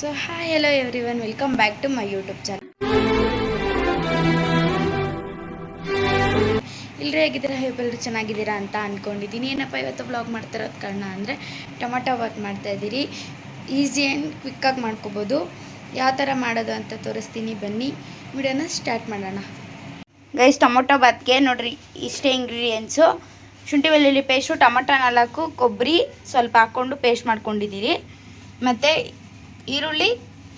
So hi hello everyone welcome back to my YouTube channel ಇಲ್ಲರೂ ಹೇಗಿದ್ದೀರಾ ಎಲ್ಲರೂ ಚೆನ್ನಾಗಿದ್ದೀರಾ ಅಂತ ಅಂದ್ಕೊಂಡಿದ್ದೀನಿ ಏನಪ್ಪ ಇವತ್ತು ಬ್ಲಾಗ್ ಮಾಡ್ತಿರೋದು ಕಾರಣ ಅಂದರೆ ಟೊಮೊಟೊ ಬಾತ್ ಮಾಡ್ತಾ ಇದ್ದೀರಿ. ಈಸಿ ಆ್ಯಂಡ್ ಕ್ವಿಕ್ಕಾಗಿ ಮಾಡ್ಕೋಬೋದು. ಯಾವ ಥರ ಮಾಡೋದು ಅಂತ ತೋರಿಸ್ತೀನಿ. ಬನ್ನಿ, ವಿಡಿಯೋನ ಸ್ಟಾರ್ಟ್ ಮಾಡೋಣ. ಗೈಸ್ ಟೊಮೊಟೊ ಬಾತ್ಗೆ ನೋಡಿರಿ, ಇಷ್ಟೇ ಇಂಗ್ರೀಡಿಯೆಂಟ್ಸು ಶುಂಠಿ, ಬೆಳ್ಳುಳ್ಳಿ ಪೇಸ್ಟು ಟೊಮೊಟೊ ನಾಲ್ಕು, ಕೊಬ್ಬರಿ ಸ್ವಲ್ಪ ಹಾಕ್ಕೊಂಡು ಪೇಸ್ಟ್ ಮಾಡ್ಕೊಂಡಿದ್ದೀರಿ. ಮತ್ತು ಈರುಳ್ಳಿ,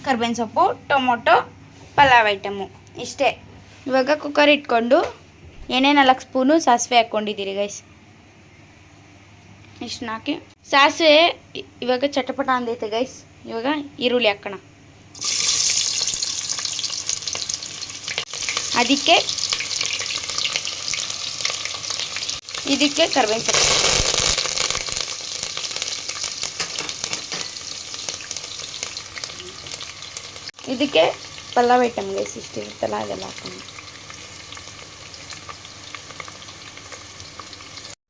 ಕರ್ಬೇವಿನ ಸೊಪ್ಪು, ಟೊಮೊಟೊ, ಪಲಾವ್ ಐಟಮು. ಇಷ್ಟೇ. ಇವಾಗ ಕುಕ್ಕರ್ ಇಟ್ಕೊಂಡು ಎಣ್ಣೆ ನಾಲ್ಕು ಸ್ಪೂನು ಸಾಸಿವೆ ಹಾಕ್ಕೊಂಡಿದ್ದೀರಿ ಗೈಸ್ ಇಷ್ಟನ್ನ ಸಾಸಿವೆ ಇವಾಗ ಚಟಪಟ ಅಂದೈತೆ ಗೈಸ್ ಇವಾಗ ಈರುಳ್ಳಿ ಹಾಕೋಣ. ಅದಕ್ಕೆ, ಇದಕ್ಕೆ ಕರ್ಬೇವಿನ ಸೊಪ್ಪು. ಇದಕ್ಕೆ ಪಲಾವ್ ಐಟಮ್ ಗೈಸ್ ಇಷ್ಟಿರುತ್ತಲ್ಲ ಅದೆಲ್ಲ ಹಾಕೊಂಡು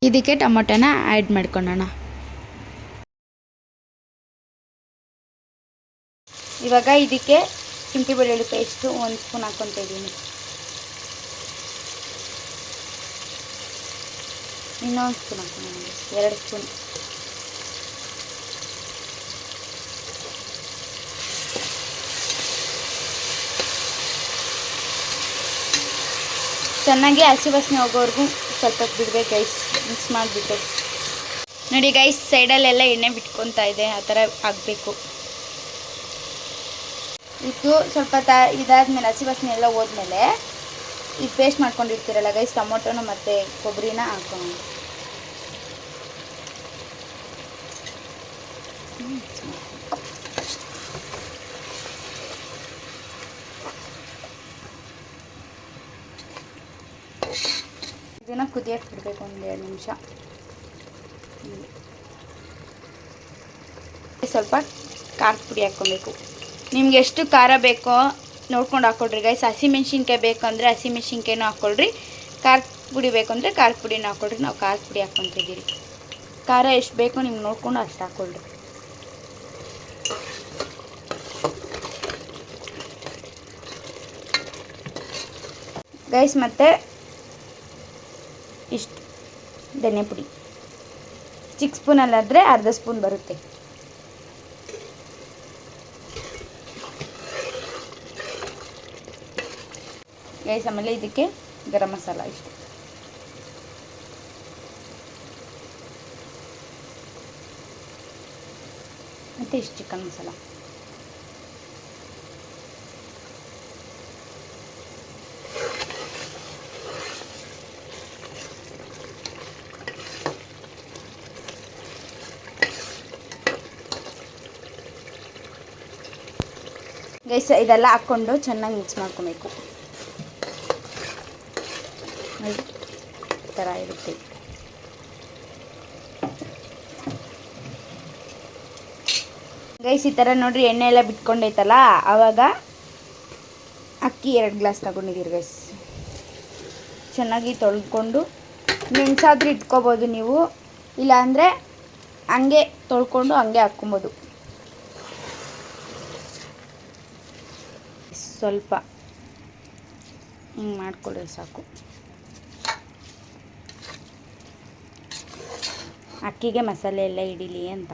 ಇದಕ್ಕೆ ಟೊಮೊಟೊನ ಆ್ಯಡ್ ಮಾಡ್ಕೊಳ್ಳೋಣ ಇವಾಗ ಇದಕ್ಕೆ ಶುಂಠಿ ಬೆಳ್ಳುಳ್ಳಿ ಪೇಸ್ಟು ಒಂದು ಸ್ಪೂನ್ ಹಾಕ್ಕೊತಾ ಇದ್ದೀನಿ ಇನ್ನೊಂದು ಸ್ಪೂನ್ ಹಾಕೋಣ ಎರಡು ಸ್ಪೂನ್ ಚೆನ್ನಾಗಿ ಹಸಿ ವಾಸನೆ ಹೋಗೋವರೆಗೂ ಸ್ವಲ್ಪ ಬಿಡ್ಬೇಕು ಗೈಸ್ ಮಿಕ್ಸ್ ಮಾಡಿಬಿಟ್ಟು. ನೋಡಿ ಗೈಸ್ ಸೈಡಲ್ಲೆಲ್ಲ ಎಣ್ಣೆ ಬಿಟ್ಕೊತಾ ಇದೆ, ಆ ಥರ ಆಗಬೇಕು. ಇದು ಸ್ವಲ್ಪ ತ ಇದಾದ್ಮೇಲೆ, ಹಸಿ ವಾಸನೆ ಎಲ್ಲ ಹೋದ್ಮೇಲೆ ಇದು ಪೇಸ್ಟ್ ಮಾಡ್ಕೊಂಡಿರ್ತೀರಲ್ಲ ಗೈಸ್ ಟೊಮೊಟೊನ ಮತ್ತು ಕೊಬ್ಬರಿನ ಹಾಕೋಣ. ಇದನ್ನ ಕುದಿಯಕ್ಕೆ ಬಿಡಬೇಕು ಒಂದು ಎರಡು ನಿಮಿಷ. ಸ್ವಲ್ಪ ಖಾರದ ಪುಡಿ ಹಾಕ್ಕೊಬೇಕು. ನಿಮ್ಗೆ ಎಷ್ಟು ಖಾರ ಬೇಕೋ ನೋಡ್ಕೊಂಡು ಹಾಕ್ಕೊಡ್ರಿ ಗೈಸ್ ಹಸಿಮೆಣ್ಸಿನ್ಕಾಯಿ ಬೇಕಂದರೆ ಹಸಿಮೆಣ್ಸಿನ್ಕಾಯಿನೂ ಹಾಕ್ಕೊಳ್ರಿ ಖಾರದ ಪುಡಿ ಬೇಕಂದರೆ ಖಾರದ ಪುಡಿನ ಹಾಕ್ಕೊಳ್ರಿ ನಾವು ಖಾರದ ಪುಡಿ ಹಾಕ್ಕೊತಿದ್ದೀರಿ. ಖಾರ ಎಷ್ಟು ಬೇಕೋ ನಿಮ್ಗೆ ನೋಡ್ಕೊಂಡು ಅಷ್ಟು ಹಾಕ್ಕೊಳ್ರಿ ಗೈಸ್ ಮತ್ತು ಇಷ್ಟು. ಧನೆ ಪುಡಿ. ಚಿಕ್ಕ ಸ್ಪೂನಲ್ಲಾದರೆ ಅರ್ಧ ಸ್ಪೂನ್ ಬರುತ್ತೆ. ಗೈಸ್, ಆಮೇಲೆ ಇದಕ್ಕೆ ಗರಂ ಮಸಾಲ ಇಷ್ಟು. ಮತ್ತು ಇಷ್ಟು ಚಿಕನ್ ಮಸಾಲ. ಗೈಸ್, ಇದೆಲ್ಲ ಹಾಕ್ಕೊಂಡು ಚೆನ್ನಾಗಿ ಮಿಕ್ಸ್ ಮಾಡ್ಕೊಬೇಕು. ಈ ಥರ ಇರುತ್ತೆ. ಗೈಸ್, ಈ ಥರ ನೋಡ್ರಿ, ಎಣ್ಣೆ ಎಲ್ಲ ಬಿಟ್ಕೊಂಡೈತಲ್ಲ, ಆವಾಗ ಅಕ್ಕಿ ಎರಡು ಗ್ಲಾಸ್ ತಗೊಂಡಿದ್ದೀರಿ ಗೈಸ್. ಚೆನ್ನಾಗಿ ತೊಳ್ಕೊಂಡು ಮೆಣಸಾದ್ರೂ ಇಟ್ಕೋಬೋದು ನೀವು. ಇಲ್ಲಾಂದರೆ ಹಂಗೆ ತೊಳ್ಕೊಂಡು ಹಂಗೆ ಹಾಕ್ಕೊಬೋದು. ಸ್ವಲ್ಪ ಹಿಂಗೆ ಮಾಡ್ಕೊಳ್ಳಿ ಸಾಕು. ಅಕ್ಕಿಗೆ ಮಸಾಲೆ ಎಲ್ಲ ಹಿಡೀಲಿ ಅಂತ.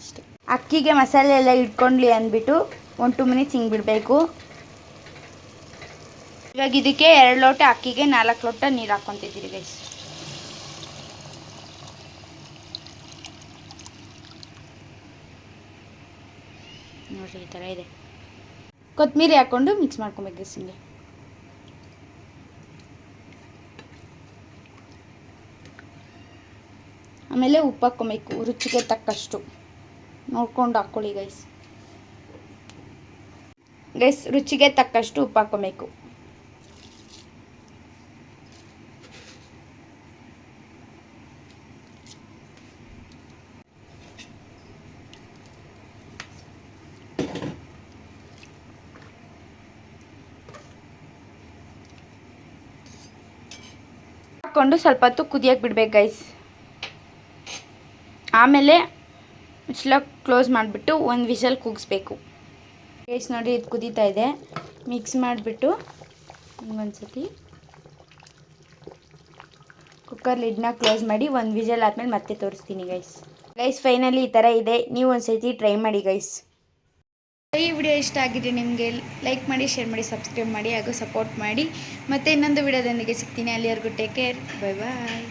ಅಷ್ಟೇ. ಅಕ್ಕಿಗೆ ಮಸಾಲೆ ಎಲ್ಲ ಇಟ್ಕೊಂಡ್ಲಿ ಅಂದ್ಬಿಟ್ಟು ಒನ್ ಟು ಮಿನಿಟ್ಸ್ ಹಿಂಗೆ ಬಿಡಬೇಕು. ಇವಾಗ ಇದಕ್ಕೆ ಎರಡು ಲೋಟ ಅಕ್ಕಿಗೆ ನಾಲ್ಕು ಲೋಟ ನೀರು ಹಾಕ್ಕೊತಿದ್ದೀರಿ ಗೈಸ್ ನೋಡಿರಿ ಈ ಥರ ಇದೆ. ಕೊತ್ತಂಬರಿ ಹಾಕ್ಕೊಂಡು ಮಿಕ್ಸ್ ಮಾಡ್ಕೊಬೇಕು ಗೈಸ್ ಹಿಂಗೆ. ಆಮೇಲೆ ಉಪ್ಪು ಹಾಕ್ಕೊಬೇಕು, ರುಚಿಗೆ ತಕ್ಕಷ್ಟು. ನೋಡ್ಕೊಂಡು ಹಾಕ್ಕೊಳ್ಳಿ ಗೈಸ್ ಗೈಸ್ ರುಚಿಗೆ ತಕ್ಕಷ್ಟು ಉಪ್ಪು ಹಾಕ್ಕೊಬೇಕು. ಹಾಕ್ಕೊಂಡು ಸ್ವಲ್ಪ ಹೊತ್ತು ಕುದಿಯಕ್ಕೆ ಬಿಡ್ಬೇಕು ಗೈಸ್ ಆಮೇಲೆ ಮುಚ್ಚಲ ಕ್ಲೋಸ್ ಮಾಡಿಬಿಟ್ಟು ಒಂದು ವಿಷಲ್ ಕೂಗಿಸ್ಬೇಕು. ಗೈಸ್ ನೋಡಿ ಇದು ಕುದೀತಾ ಇದೆ. ಮಿಕ್ಸ್ ಮಾಡಿಬಿಟ್ಟು ಒಂದ್ಸತಿ ಕುಕ್ಕರ್ ಲಿಡ್ನ ಕ್ಲೋಸ್ ಮಾಡಿ ಒಂದು ವಿಷಲ್ ಆದಮೇಲೆ ಮತ್ತೆ ತೋರಿಸ್ತೀನಿ ಗೈಸ್ ಗೈಸ್ ಫೈನಲಿ ಈ ಥರ ಇದೆ. ನೀವು ಒಂದ್ಸತಿ ಟ್ರೈ ಮಾಡಿ ಗೈಸ್ ಈ ವಿಡಿಯೋ ಇಷ್ಟ ಆಗಿದೆ ನಿಮಗೆ ಲೈಕ್ ಮಾಡಿ, ಶೇರ್ ಮಾಡಿ, ಸಬ್ಸ್ಕ್ರೈಬ್ ಮಾಡಿ ಹಾಗೂ ಸಪೋರ್ಟ್ ಮಾಡಿ. ಮತ್ತೆ ಇನ್ನೊಂದು ವಿಡಿಯೋದೊಂದಿಗೆ ಸಿಗ್ತೀನಿ. ಅಲ್ಲಿವರೆಗೂ ಟೇಕ್ ಕೇರ್ ಬೈ ಬಾಯ್